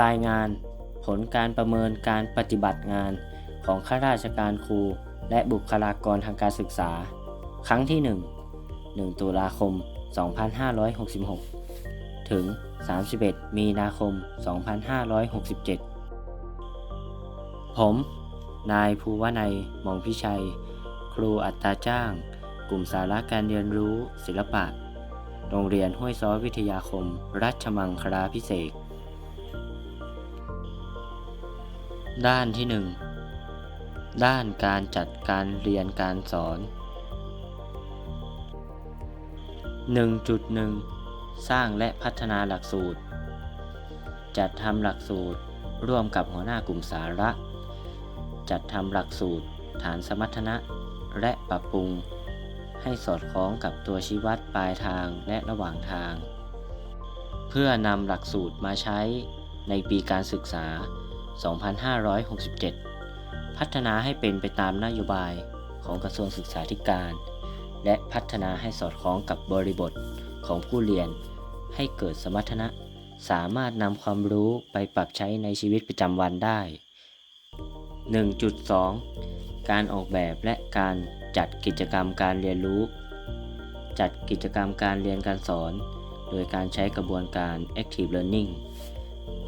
รายงาน ผลการประเมินการปฏิบัติงานของข้าราชการครู และบุคลากรทางการศึกษา ครั้งที่ 1 1 ตุลาคม 2566 ถึง 31 มีนาคม 2567 ผม นายภูวนัยมองพิชัย ครูอัตราจ้าง กลุ่มสาระการเรียนรู้ศิลปะ โรงเรียนห้วยซ้อวิทยาคม รัชมังคลาพิเศษ ด้านที่ 1 ด้านการจัดการเรียนการสอน 1.1 สร้างและพัฒนาหลักสูตร จัดทำหลักสูตรร่วมกับหัวหน้ากลุ่มสาระ จัดทำหลักสูตร ฐานสมรรถนะ และปรับปรุง ให้สอดคล้องกับตัวชี้วัดปลายทางและระหว่างทาง เพื่อนำหลักสูตรมาใช้ในปีการศึกษา 2567 พัฒนาให้เป็นไปตามนโยบายของกระทรวงศึกษาธิการ และพัฒนาให้สอดคล้องกับบริบทของผู้เรียน ให้เกิดสมรรถนะ สามารถนำความรู้ไปปรับใช้ในชีวิตประจำวันได้ 1.2 การออกแบบและการจัดกิจกรรมการเรียนรู้ จัดกิจกรรมการเรียนการสอน โดยการใช้กระบวนการ active learning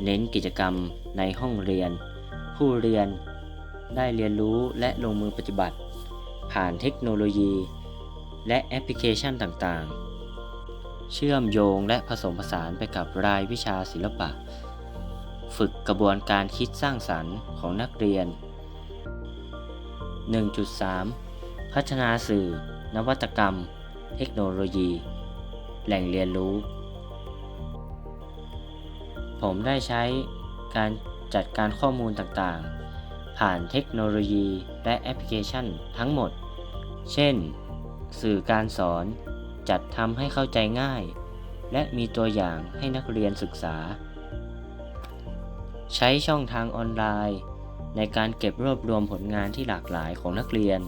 เน้นกิจกรรมในห้องเรียน ผู้เรียนได้เรียนรู้และลงมือปฏิบัติ ผ่านเทคโนโลยี และแอปพลิเคชันต่างๆ เชื่อมโยงและผสมผสานไปกับรายวิชาศิลปะ ฝึกกระบวนการคิดสร้างสรรค์ของนักเรียน 1.3 พัฒนาสื่อ นวัตกรรม เทคโนโลยี แหล่งเรียนรู้ ผมได้ใช้การจัดการข้อมูลต่างๆ ผ่านเทคโนโลยีและแอปพลิเคชันทั้งหมด เช่น สื่อการสอนจัดทำให้เข้าใจง่าย และมีตัวอย่างให้นักเรียนศึกษา ใช้ช่องทางออนไลน์ ในการเก็บรวบรวมผลงานที่หลากหลายของนักเรียน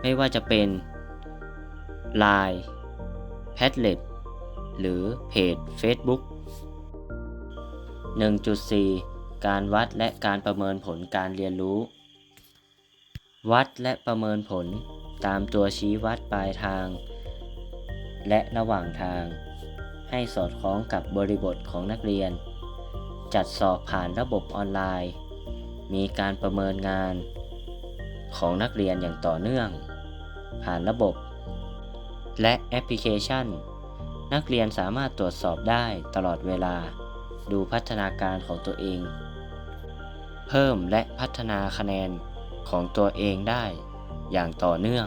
ไม่ว่าจะเป็น Line Padlet หรือเพจ Facebook 1.4 การวัดและการประเมินผลการเรียนรู้ วัดและประเมินผลตามตัวชี้วัดปลายทาง และระหว่างทาง ให้สอดคล้องกับบริบทของนักเรียน จัดสอบผ่านระบบออนไลน์ มีการประเมินงาน ของนักเรียนอย่างต่อเนื่อง ผ่านระบบ และแอปพลิเคชัน นักเรียนสามารถตรวจสอบได้ตลอดเวลา ดูพัฒนาการของตัวเอง เพิ่มและพัฒนาคะแนนของตัวเองได้อย่างต่อเนื่อง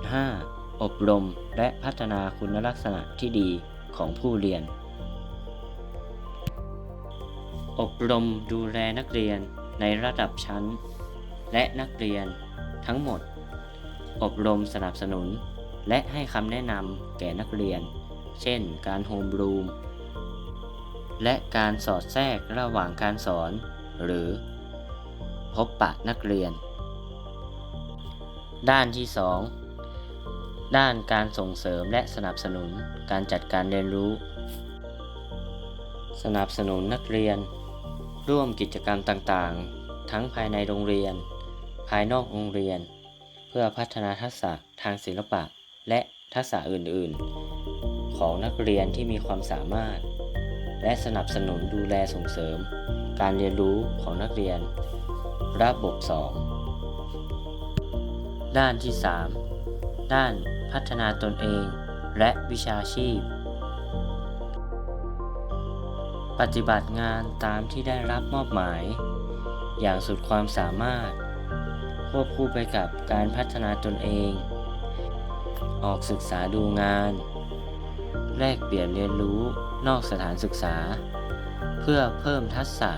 1.5 อบรมและพัฒนาคุณลักษณะที่ดีของผู้เรียน อบรมดูแลนักเรียนในระดับชั้น และนักเรียนทั้งหมด อบรมสนับสนุน และให้คำแนะนำแก่นักเรียน เช่น การโฮมรูม และการสอดแทรกระหว่างการสอน หรือ พบปะนักเรียน ด้านที่ 2 ด้านการส่งเสริมและสนับสนุนการจัดการเรียนรู้ สนับสนุนนักเรียน ร่วมกิจกรรมต่างๆ ทั้งภายในโรงเรียน ภายนอกโรงเรียน เพื่อพัฒนาทักษะทางศิลปะและทักษะอื่นๆ ของนักเรียนที่มีความสามารถ และสนับสนุนดูแลส่งเสริม การเรียนรู้ของนักเรียน ระบบ 2 ด้านที่ 3 ด้านพัฒนาตนเอง และวิชาชีพ ปฏิบัติงานตามที่ได้รับมอบหมาย อย่างสุดความสามารถ ควบคู่ไปกับการพัฒนาตนเอง ออกศึกษาดูงาน แลกเปลี่ยนเรียนรู้นอกสถานศึกษา เพื่อเพิ่มทักษะ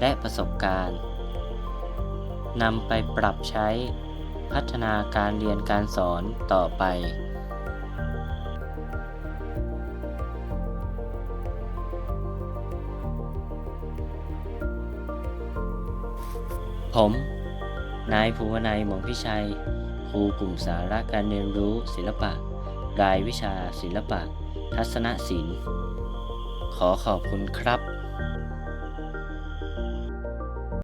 และประสบการณ์นำไปปรับใช้พัฒนาการเรียนการสอนต่อไป ผม นายภูวนัยหมองพิชัย ครูกลุ่มสาระการเรียนรู้ศิลปะ รายวิชาศิลปะ ทัศนศิลป์ขขอขอบคุณครับ